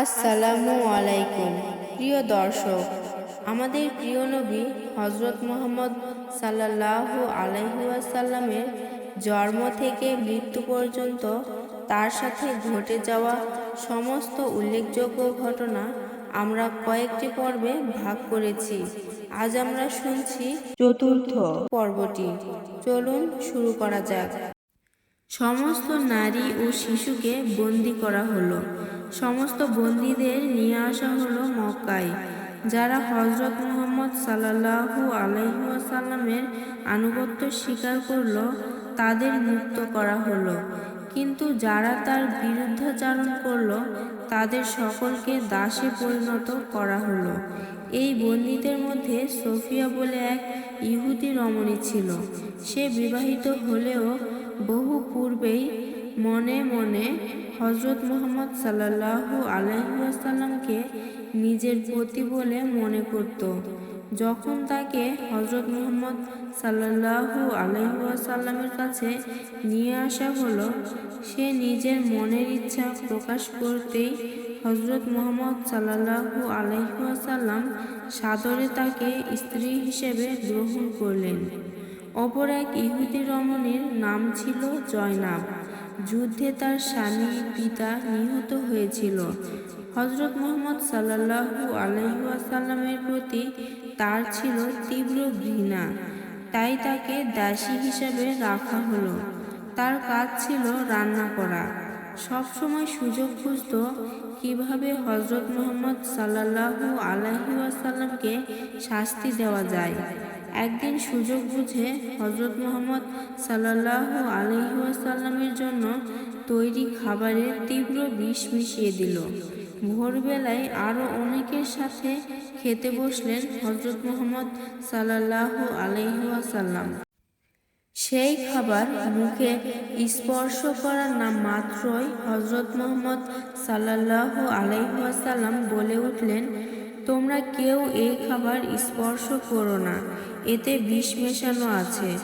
আসসালামু আলাইকুম। প্রিয় দর্শক, আমাদের প্রিয় নবী হজরত মোহাম্মদ সাল্লাল্লাহু আলাইহাসাল্লামের জন্ম থেকে মৃত্যু পর্যন্ত তার সাথে ঘটে যাওয়া সমস্ত উল্লেখযোগ্য ঘটনা আমরা কয়েকটি পর্বে ভাগ করেছি। আজ আমরা শুনছি চতুর্থ পর্বটি। চলুন শুরু করা যাক। সমস্ত নারী ও শিশুকে বন্দি করা হলো। সমস্ত বন্দীদের নিয়ে আসা হলো মক্কায়, যারা হজরত মোহাম্মদ সাল্লাহু আলহিসাল্লামের আনুগত্য স্বীকার করল, তাদের মুক্ত করা হলো। কিন্তু যারা তার বিরুদ্ধাচারণ করল, তাদের সকলকে দাসে পরিণত করা হলো। এই বন্দীদের মধ্যে সোফিয়া বলে এক ইহুদি রমণী ছিল। সে বিবাহিত হলেও বহু পূর্বেই মনে মনে হজরত মোহাম্মদ সাল্লাহু আলহিহাসাল্লামকে নিজের পতি বলে মনে করত। যখন তাকে হজরত মোহাম্মদ সাল্লাহু আলহিহাসাল্লামের কাছে নিয়ে আসা হলো, সে নিজের মনের ইচ্ছা প্রকাশ করতেই হজরত মোহাম্মদ সাল্লাহু আলহিহাসাল্লাম সাদরে তাকে স্ত্রী হিসেবে গ্রহণ করলেন। অপর এক ইহুদি রমণীর নাম ছিল জয়নাব। যুদ্ধে তার স্বামী, পিতা নিহত হয়েছিল। হজরত মোহাম্মদ সাল্লাহু আলহাসাল্লামের প্রতি তার ছিল তীব্র ঘৃণা। তাই তাকে দাসী হিসাবে রাখা হলো। তার কাজ ছিল রান্না করা। সবসময় সুযোগ খুঁজত কীভাবে হজরত মোহাম্মদ সাল্লাহু আলহিউসাল্লামকে শাস্তি দেওয়া যায়। একদিন সুযোগ বুঝে হজরত মোহাম্মদ সাল্লাহ আলহিহাসাল্লামের জন্য তৈরি খাবারে তীব্র বিষ মিশিয়ে দিল। ভোরবেলায় আরও অনেকের সাথে খেতে বসলেন হজরত মোহাম্মদ সাল্লাহ আলহিহাসাল্লাম সেই খাবার মুখে স্পর্শ করার নাম মাত্রই হজরত মোহাম্মদ সাল্লাহ আলাইহাসাল্লাম বলে উঠলেন, তোমরা কেউ এই খাবার স্পর্শ করো না। এতে বিষ মেশানো আছে।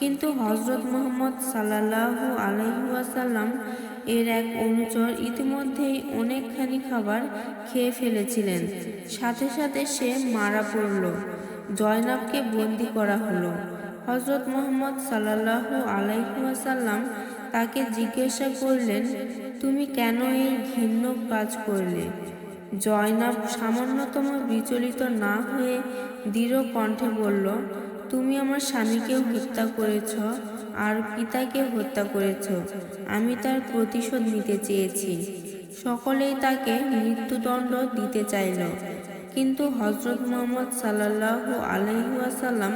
কিন্তু হজরত মোহাম্মদ সাল্লাহু আলহিউসাল্লাম এর এক অনুচর ইতিমধ্যেই অনেকখানি খাবার খেয়ে ফেলেছিলেন। সাথে সাথে সে মারা পড়ল। জয়নাবকে বন্দি করা হলো। হজরত মোহাম্মদ সাল্লাহু আলাইহাসাল্লাম তাকে জিজ্ঞাসা করলেন, তুমি কেন এই ঘৃণ্য কাজ করলে? জয়নাব সামান্যতম বিচলিত না হয়ে দৃঢ় কণ্ঠে বলল, তুমি আমার স্বামীকেও হত্যা করেছ, আর পিতাকে হত্যা করেছ। আমি তার প্রতিশোধ নিতে চেয়েছি। সকলেই তাকে মৃত্যুদণ্ড দিতে চাইল। কিন্তু হজরত মোহাম্মদ সাল্লাহ আলহিউসাল্লাম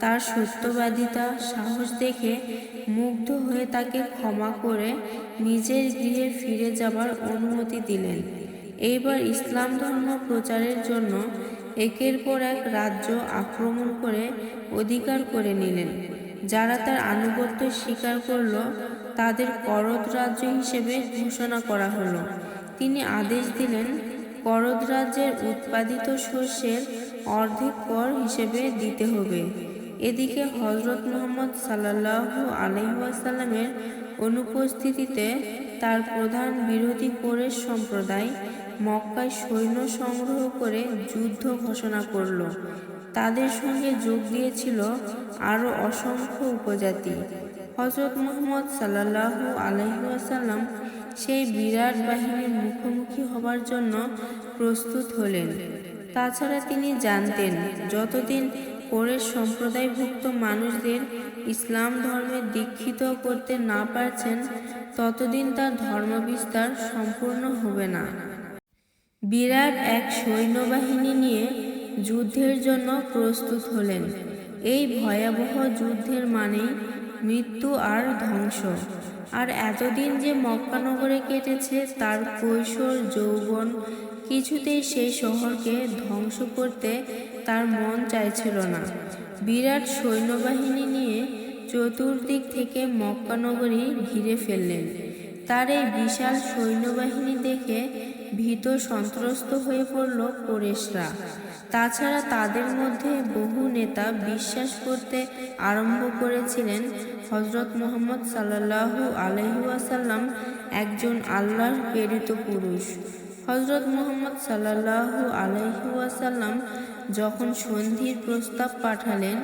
তার সত্যবাদিতা সাহস দেখে মুগ্ধ হয়ে তাকে ক্ষমা করে নিজের গৃহে ফিরে যাবার অনুমতি দিলেন। এইবার ইসলাম ধর্ম প্রচারের জন্য একের পর এক রাজ্য আক্রমণ করে অধিকার করে নিলেন। যারা তার আনুগত্য স্বীকার করল, তাদের করদ রাজ্য হিসেবে ঘোষণা করা হলো। তিনি আদেশ দিলেন, করদ রাজ্যের উৎপাদিত শস্যের অর্ধেক কর হিসেবে দিতে হবে। এদিকে হজরত মোহাম্মদ সাল্লাহ আলহাসাল্লামের অনুপস্থিতিতে তার প্রধান বিরোধী কোরেশ সম্প্রদায় মক্কায় সৈন্য সংগ্রহ করে যুদ্ধ ঘোষণা করল। তাদের সঙ্গে যোগ দিয়েছিল আরও অসংখ্য উপজাতি। হজরত মোহাম্মদ সাল্লাহ আলহিহাসাল্লাম সেই বিরাট বাহিনীর মুখোমুখি হবার জন্য প্রস্তুত হলেন। তাছাড়া তিনি জানতেন, যতদিন পরের সম্প্রদায়ভুক্ত মানুষদের ইসলাম ধর্মে দীক্ষিত করতে না পারছেন, ততদিন তার ধর্মবিস্তার সম্পূর্ণ হবে না। বিরাট এক সৈন্যবাহিনী নিয়ে যুদ্ধের জন্য প্রস্তুত হলেন। এই ভয়াবহ যুদ্ধের মানেই মৃত্যু আর ধ্বংস। আর এতদিন যে মক্কানগরে কেটেছে, তার কৈশোর, যৌবন কিছুতেই সেই শহরকে ধ্বংস করতে তার মন চাইছিল না। বিরাট সৈন্যবাহিনী নিয়ে চতুর্দিক থেকে মক্কানগরী ঘিরে ফেললেন। তার এই বিশাল সৈন্যবাহিনী দেখে ভীত সন্ত্রস্ত হয়ে পড়ল কোরেশরা। তাছাড়া তাদের মধ্যে বহু নেতা বিশ্বাস করতে আরম্ভ করেছিলেন হজরত মোহাম্মদ সাল্লাহু আলহাসাল্লাম একজন আল্লাহর প্রেরিত পুরুষ। হজরত মুহাম্মদ সাল্লাল্লাহু আলাইহি ওয়াসাল্লাম যখন সন্ধির প্রস্তাব পাঠালেন,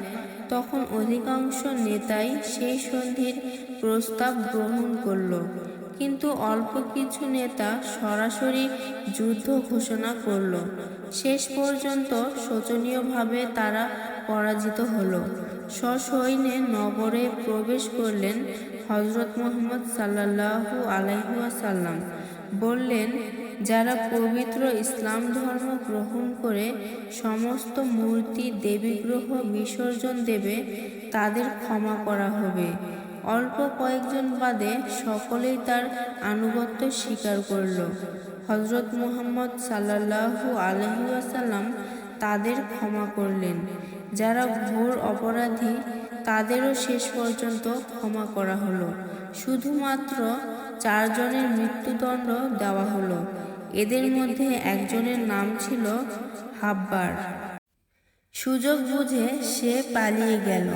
তখন অধিকাংশ নেতাই সেই সন্ধির প্রস্তাব গ্রহণ করল। কিন্তু অল্প কিছু নেতা সরাসরি যুদ্ধ ঘোষণা করল। শেষ পর্যন্ত শোচনীয়ভাবে তারা পরাজিত হলো। সসৈন্যে নগরে প্রবেশ করলেন হজরত মোহাম্মদ সাল্লাল্লাহু আলাইহাসাল্লাম বললেন, যারা পবিত্র ইসলাম ধর্ম গ্রহণ করে সমস্ত মূর্তি, দেবীগ্রহ বিসর্জন দেবে, তাদের ক্ষমা করা হবে। অল্প কয়েকজন বাদে সকলেই তার আনুগত্য স্বীকার করল। হজরত মুহাম্মদ সাল্লাল্লাহু আলহিউসাল্লাম তাদের ক্ষমা করলেন। যারা ঘোর অপরাধী, তাদেরও শেষ পর্যন্ত ক্ষমা করা হলো। শুধুমাত্র চারজনের মৃত্যুদণ্ড দেওয়া হলো। এদের মধ্যে একজনের নাম ছিল হাব্বার। সুযোগ বুঝে সে পালিয়ে গেল।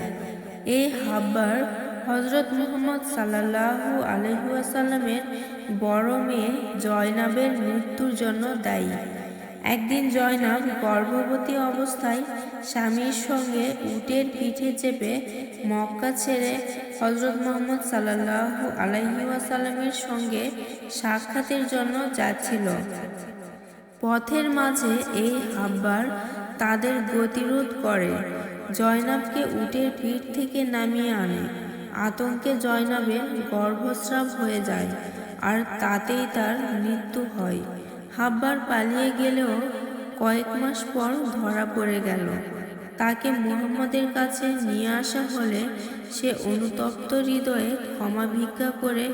এই হাব্বার হজরত মুহাম্মদ সাল্লাল্লাহু আলহাসাল্লামের বড় মেয়ে জয়নাবের মৃত্যুর জন্য দায়ী। একদিন জয়নাব গর্ভবতী অবস্থায় স্বামীর সঙ্গে উটের পিঠে চেপে মক্কা ছেড়ে হজরত মোহাম্মদ সাল্লাল্লাহু আলাইসাল্লামের সঙ্গে সাক্ষাতের জন্য যাচ্ছিল। পথের মাঝে এই হাব্বার তাদের গতিরোধ করে। জয়নাবকে উটের পিঠ থেকে নামিয়ে আনে। আতঙ্কে জয়নাবের গর্ভস্রাব হয়ে যায়, আর তাতেই তার মৃত্যু হয়। হাব্বার পালিয়ে গেলেও কয়েক মাস পর ধরা পড়ে গেল। তাকে মুহাম্মদের কাছে নিয়ে আসা হলে সে অনুতপ্ত হৃদয়ে ক্ষমা ভিক্ষা করে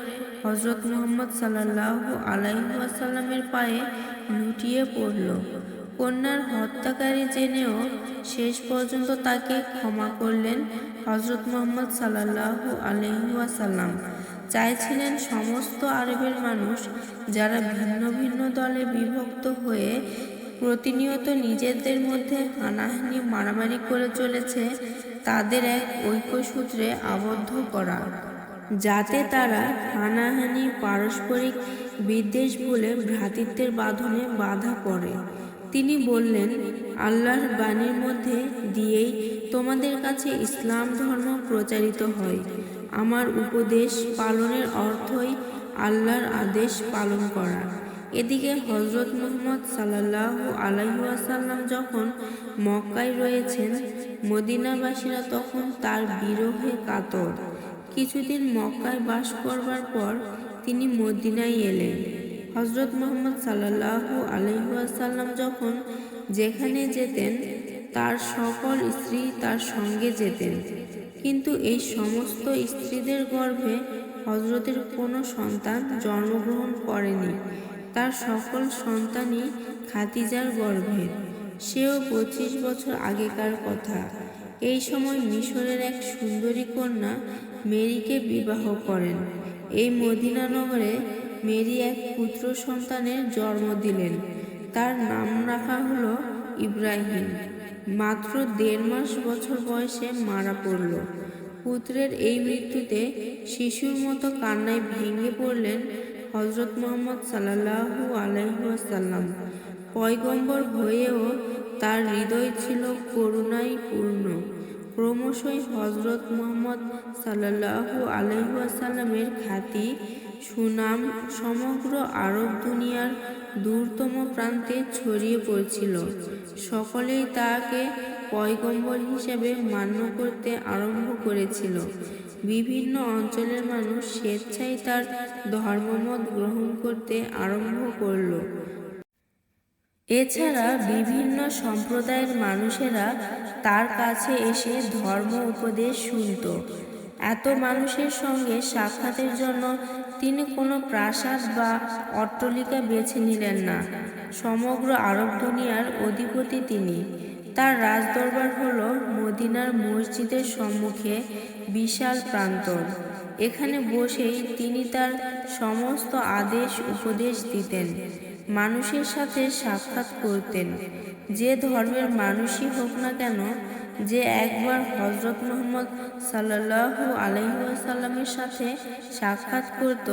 হজরত মুহাম্মদ সাল্লাহ আলাইসাল্লামের পায়ে লুটিয়ে পড়ল। কন্যার হত্যাকারী জেনেও শেষ পর্যন্ত তাকে ক্ষমা করলেন হজরত মোহাম্মদ সাল্লাহ আলহাসাল্লাম চাইছিলেন সমস্ত আরবের মানুষ যারা ভিন্ন ভিন্ন দলে বিভক্ত হয়ে প্রতিনিয়ত নিজেদের মধ্যে হানাহানি মারামারি করে চলেছে, তাদের এক ঐক্যসূত্রে আবদ্ধ করা। যাতে তারা হানাহানি, পারস্পরিক বিদ্বেষ বলে ভ্রাতৃত্বের বাঁধনে বাধা পড়ে। তিনি বললেন, আল্লাহর বাণীর মধ্যে দিয়েই তোমাদের কাছে ইসলাম ধর্ম প্রচারিত হয়। আমার উপদেশ পালনের অর্থই আল্লাহর আদেশ পালন করা। এদিকে হজরত মোহাম্মদ সাল্লাহ আলাইসাল্লাম যখন মক্কায় রয়েছেন, মদিনাবাসীরা তখন তার বিরহে কাতর। কিছুদিন মক্কায় বাস করবার পর তিনি মদিনায় এলেন। হজরত মোহাম্মদ সাল্লাহ আলহাসাল্লাম যখন যেখানে যেতেন, তার সকল স্ত্রী তার সঙ্গে যেতেন। কিন্তু এই সমস্ত স্ত্রীদের গর্ভে হজরতের কোনো সন্তান জন্মগ্রহণ করেনি। তার সকল সন্তানই খাতিজার গর্ভে। সেও পঁচিশ বছর আগেকার কথা। এই সময় মিশরের এক সুন্দরী কন্যা মেরিকে বিবাহ করেন। এই মদিনা নগরে মেরি এক পুত্র সন্তানের জন্ম দিলেন। তার নাম রাখা হলো ইব্রাহিম। মাত্র দেড় মাস বছর বয়সে মারা পড়ল। পুত্রের এই মৃত্যুতে শিশুর মতো কান্নায় ভেঙে পড়লেন হজরত মোহাম্মদ সাল্লাহু আলাইসাল্লাম পয়গম্বর হয়েও তার হৃদয় ছিল করুণায় পূর্ণ। ক্রমশই হজরত মোহাম্মদ সাল্লাহু আলহাসাল্লামের খ্যাতি সুনাম সমগ্র আরব দুনিয়ার দূরতম প্রান্তে ছড়িয়ে পড়েছিল। সকলেই তাকে পয়গম্বর হিসেবে মান্য করতে আরম্ভ করেছিল। বিভিন্ন অঞ্চলের মানুষ স্বেচ্ছায় তার ধর্মমত গ্রহণ করতে আরম্ভ করল। এছাড়া বিভিন্ন সম্প্রদায়ের মানুষেরা তার কাছে এসে ধর্ম উপদেশ শুনত। এত মানুষের সঙ্গে সাক্ষাতের জন্য তিনি কোনো প্রাসাদ বা অট্টলিকা বেছে নিলেন না। সমগ্র আরব দুনিয়ার অধিপতি তিনি। তার রাজদরবার হল মদিনার মসজিদের সম্মুখে বিশাল প্রান্তর। এখানে বসেই তিনি তার সমস্ত আদেশ উপদেশ দিতেন। মানুষের সাথে সাক্ষাৎ করতেন। যে ধর্মের মানুষই হোক না কেন, যে একবার হজরত মোহাম্মদ সাল্লাল্লাহু আলহিহাসাল্লামের সাথে সাক্ষাৎ করত,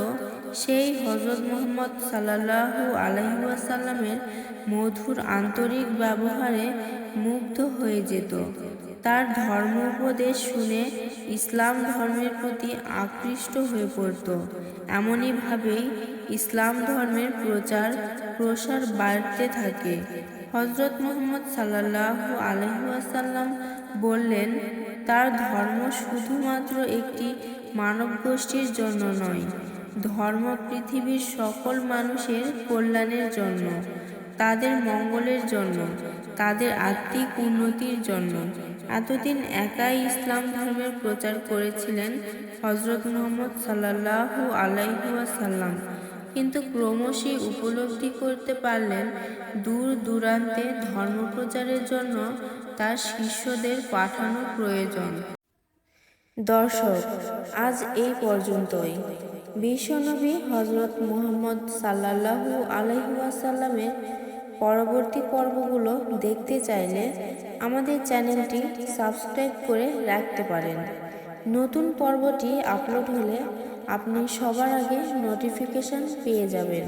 সেই হজরত মোহাম্মদ সাল্লাল্লাহু আলহিহাসাল্লামের মধুর আন্তরিক ব্যবহারে মুগ্ধ হয়ে যেত। তার ধর্ম উপদেশ শুনে ইসলাম ধর্মের প্রতি আকৃষ্ট হয়ে পড়ত। এমনইভাবেই ইসলাম ধর্মের প্রচার, প্রসার বাড়তে থাকে। হজরত মোহাম্মদ সাল্লাহ আলহাসাল্লাম বললেন, তার ধর্ম শুধুমাত্র একটি মানব গোষ্ঠীর জন্য নয়, ধর্ম পৃথিবীর সকল মানুষের কল্যাণের জন্য। তাদের মঙ্গলের জন্য, তাদের আত্মিক উন্নতির জন্য। এতদিন একাই ইসলাম ধর্মের প্রচার করেছিলেন হজরত মোহাম্মদ সাল্লাহ আলাইহাসাল্লাম কিন্তু ক্রমশই উপলব্ধি করতে পারলেন, দূর দূরান্তে ধর্ম প্রচারের জন্য তার শিষ্যদের পাঠানো প্রয়োজন। দর্শক, আজ এই পর্যন্তই। বিশ্বনবী হজরত মোহাম্মদ সাল্লাহু আলহিউসাল্লামের পরবর্তী পর্বগুলো দেখতে চাইলে আমাদের চ্যানেলটি সাবস্ক্রাইব করে রাখতে পারেন। নতুন পর্বটি আপলোড হলে আপনি সবার আগে নোটিফিকেশান পেয়ে যাবেন।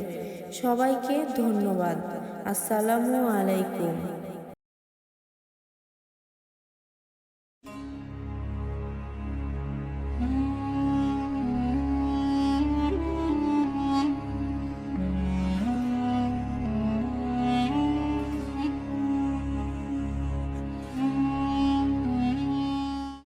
সবাইকে ধন্যবাদ। আসসালামু আলাইকুম।